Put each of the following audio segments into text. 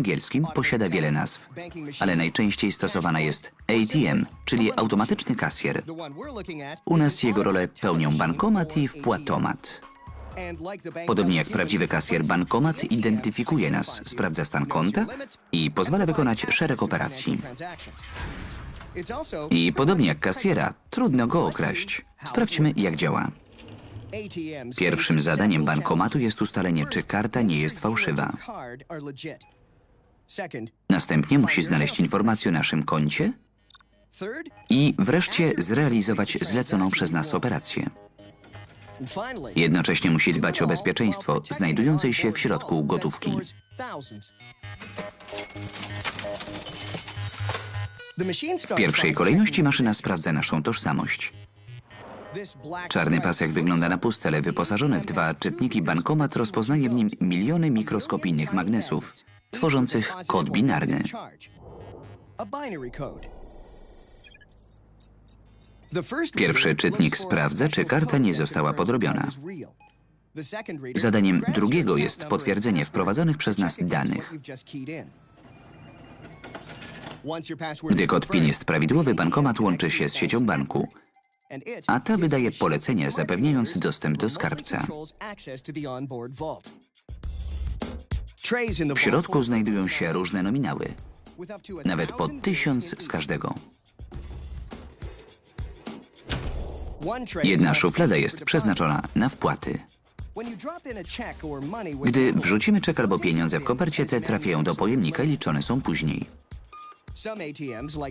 angielskim posiada wiele nazw, ale najczęściej stosowana jest ATM, czyli automatyczny kasjer. U nas jego rolę pełnią bankomat i wpłatomat. Podobnie jak prawdziwy kasjer, bankomat identyfikuje nas, sprawdza stan konta i pozwala wykonać szereg operacji. I podobnie jak kasjera, trudno go okraść. Sprawdźmy, jak działa. Pierwszym zadaniem bankomatu jest ustalenie, czy karta nie jest fałszywa. Następnie musi znaleźć informację o naszym koncie i wreszcie zrealizować zleconą przez nas operację. Jednocześnie musi dbać o bezpieczeństwo znajdującej się w środku gotówki. W pierwszej kolejności maszyna sprawdza naszą tożsamość. Czarny pasek wygląda na pustele, wyposażony w dwa czytniki bankomat rozpoznaje w nim miliony mikroskopijnych magnesów, tworzących kod binarny. Pierwszy czytnik sprawdza, czy karta nie została podrobiona. Zadaniem drugiego jest potwierdzenie wprowadzonych przez nas danych. Gdy kod PIN jest prawidłowy, bankomat łączy się z siecią banku, a ta wydaje polecenia zapewniając dostęp do skarbca. W środku znajdują się różne nominały, nawet po tysiąc z każdego. Jedna szuflada jest przeznaczona na wpłaty. Gdy wrzucimy czek albo pieniądze w kopercie, te trafiają do pojemnika i liczone są później.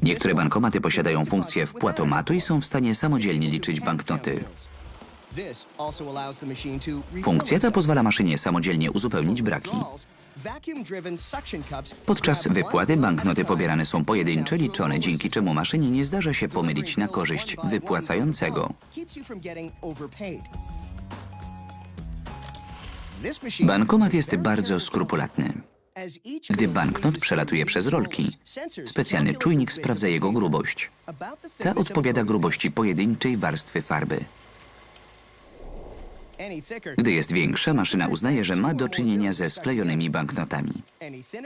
Niektóre bankomaty posiadają funkcję wpłatomatu i są w stanie samodzielnie liczyć banknoty. Funkcja ta pozwala maszynie samodzielnie uzupełnić braki. Podczas wypłaty banknoty pobierane są pojedyncze, liczone, dzięki czemu maszynie nie zdarza się pomylić na korzyść wypłacającego. Bankomat jest bardzo skrupulatny. Gdy banknot przelatuje przez rolki, specjalny czujnik sprawdza jego grubość. Ta odpowiada grubości pojedynczej warstwy farby. Gdy jest większa, maszyna uznaje, że ma do czynienia ze sklejonymi banknotami.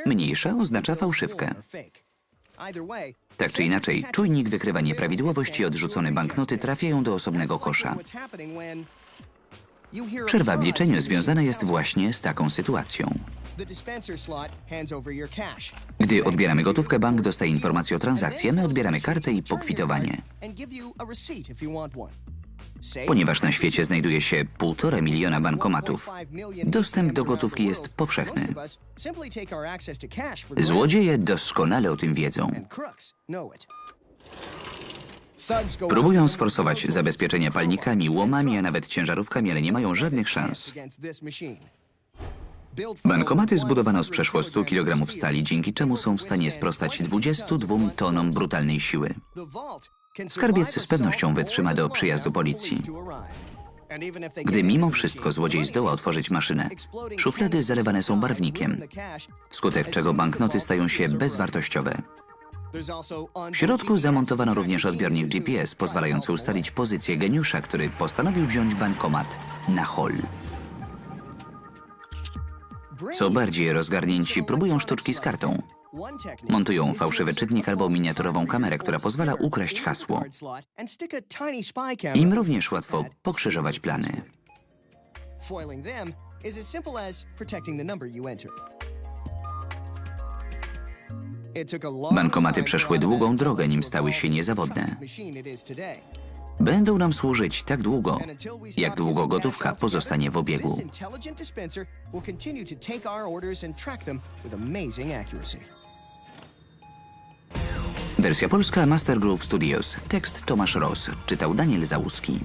Mniejsza oznacza fałszywkę. Tak czy inaczej, czujnik wykrywa nieprawidłowości i odrzucone banknoty trafiają do osobnego kosza. Przerwa w liczeniu związana jest właśnie z taką sytuacją. Gdy odbieramy gotówkę, bank dostaje informację o transakcji, my odbieramy kartę i pokwitowanie. Ponieważ na świecie znajduje się półtora miliona bankomatów, dostęp do gotówki jest powszechny. Złodzieje doskonale o tym wiedzą. Próbują sforsować zabezpieczenia palnikami, łomami, a nawet ciężarówkami, ale nie mają żadnych szans. Bankomaty zbudowano z przeszło 100 kg stali, dzięki czemu są w stanie sprostać 22 tonom brutalnej siły. Skarbiec z pewnością wytrzyma do przyjazdu policji. Gdy mimo wszystko złodziej zdoła otworzyć maszynę, szuflady zalewane są barwnikiem, wskutek czego banknoty stają się bezwartościowe. W środku zamontowano również odbiornik GPS, pozwalający ustalić pozycję geniusza, który postanowił wziąć bankomat na hol. Co bardziej rozgarnięci próbują sztuczki z kartą. Montują fałszywy czytnik albo miniaturową kamerę, która pozwala ukraść hasło. Im również łatwo pokrzyżować plany. Bankomaty przeszły długą drogę, nim stały się niezawodne. Będą nam służyć tak długo, jak długo gotówka pozostanie w obiegu. Wersja polska Master Groove Studios. Tekst Tomasz Ross. Czytał Daniel Załuski.